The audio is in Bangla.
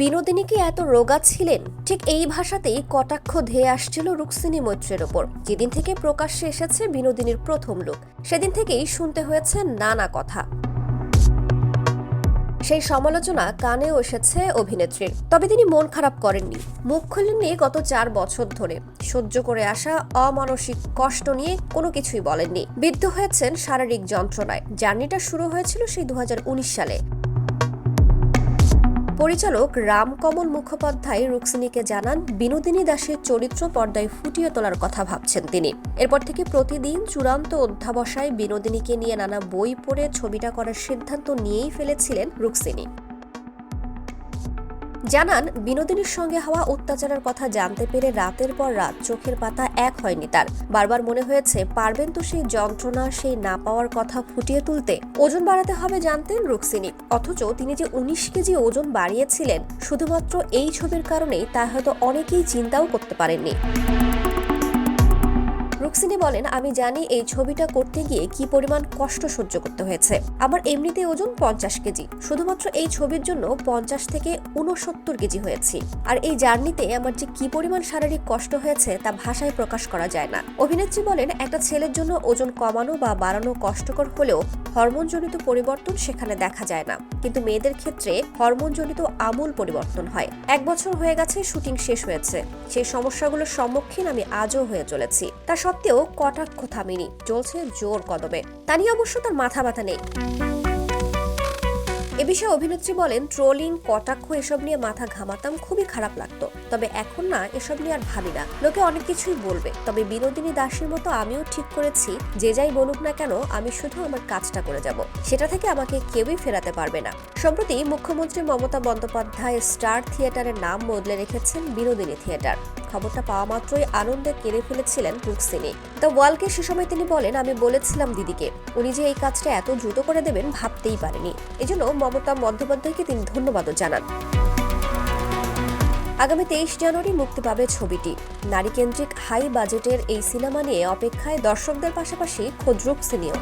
বিনোদিনী কি এত রোগা ছিলেন? ঠিক এই ভাষাতেই কটাক্ষ ধেয়ে আসছিল রুক্সিনী মৈত্রের ওপর যেদিন থেকে প্রকাশ্যে এসেছে বিনোদিনীর প্রথম লুক, সেদিন থেকেই শুনতে হয়েছে নানা কথা। সেই সমালোচনা কানেও এসেছে অভিনেত্রীর। তবে তিনি মন খারাপ করেননি। মুখ খুলেননি গত চার বছর ধরে। সহ্য করে আসা অমানসিক কষ্ট নিয়ে কোনো কিছুই বলেননি। বিদ্ধ হয়েছেন শারীরিক যন্ত্রণায়। জার্নিটা শুরু হয়েছিল সেই দু হাজার উনিশ সালে। পরিচালক রামকমল মুখোপাধ্যায় রুক্সিনীকে জানান, বিনোদিনী দাসের চরিত্র পর্দায় ফুটিয়ে তোলার কথা ভাবছেন তিনি। এরপর থেকে প্রতিদিন চূড়ান্ত অধ্যাবসায় বিনোদিনীকে নিয়ে নানা বই পড়ে ছবিটা করার সিদ্ধান্ত নিয়েই ফেলেছিলেন রুক্সিনী জানান, বিনোদিনীর সঙ্গে হওয়া অত্যাচারের কথা জানতে পেরে রাতের পর রাত চোখের পাতা এক হয়নি তার। বারবার মনে হয়েছে, পারবেন তো সেই যন্ত্রণা, সেই না পাওয়ার কথা ফুটিয়ে তুলতে। ওজন বাড়াতে হবে জানতেন রুক্সিনী অথচ তিনি যে উনিশ কেজি ওজন বাড়িয়েছিলেন, শুধুমাত্র এই ছবির কারণেই তা হয়তো অনেকেই চিন্তাও করতে পারেননি। রুক্সিনী বলেন, আমি জানি এই ছবিটা করতে গিয়ে কি পরিমাণ কষ্ট সহ্য করতে হয়েছে। আমার এমনিতে ওজন পঞ্চাশ কেজি। শুধুমাত্র এই ছবির জন্য পঞ্চাশ থেকে উনসত্তর কেজি হয়েছি। আর এই জার্নিতে আমার যে কি পরিমাণ শারীরিক কষ্ট হয়েছে তা ভাষায় প্রকাশ করা যায় না। অভিনেত্রী বলেন, একটা ছেলের জন্য ওজন কমানো বা বাড়ানো কষ্টকর হলেও হরমোনজনিত পরিবর্তন সেখানে দেখা যায় না। কিন্তু মেয়েদের ক্ষেত্রে হরমোনজনিত আমূল পরিবর্তন হয়। এক বছর হয়ে গেছে, শুটিং শেষ হয়েছে। সেই সমস্যাগুলোর সম্মুখীন আমি আজও হয়ে চলেছি। তা সত্ত্বেও কটাক্ষ থামিনি, চলছে জোর কদমে। তা নিয়ে অবশ্য তার মাথা ব্যথা নেই। বিষয়ে অভিনেত্রী বলেন, ট্রোলিং, কটাক্ষ এসব নিয়ে মাথা ঘামাতাম, খুবই খারাপ লাগতো। তবে এখন না, এসব নিয়ে আর ভাবি না। লোকে অনেক কিছুই বলবে। তবে বিনোদিনী দাসের মতো আমিও ঠিক করেছি, যে যাই বলুক না কেন, আমি শুধু আমার কাজটা করে যাব। সেটা থেকে আমাকে কেউই ফেরাতে পারবে না। সম্প্রতি মুখ্যমন্ত্রী মমতা বন্দ্যোপাধ্যায় স্টার থিয়েটারের নাম বদলে রেখেছেন বিনোদিনী থিয়েটার। খবরটা পাওয়া মাত্রই আনন্দে কেড়ে ফেলেছিলেন রুক্সিনী দ্য ওয়ালকে সে সময় তিনি বলেন, আমি বলেছিলাম দিদিকে, উনি যে এই কাজটা এত দ্রুত করে দেবেন ভাবতেই পারেনি। এজন্য মমতা বন্দ্যোপাধ্যায়কে তিনি ধন্যবাদও জানান। আগামী তেইশ জানুয়ারি মুক্তি পাবে ছবিটি। নারীকেন্দ্রিক হাই বাজেটের এই সিনেমা নিয়ে অপেক্ষায় দর্শকদের পাশাপাশি খোদ রুক্সিনীও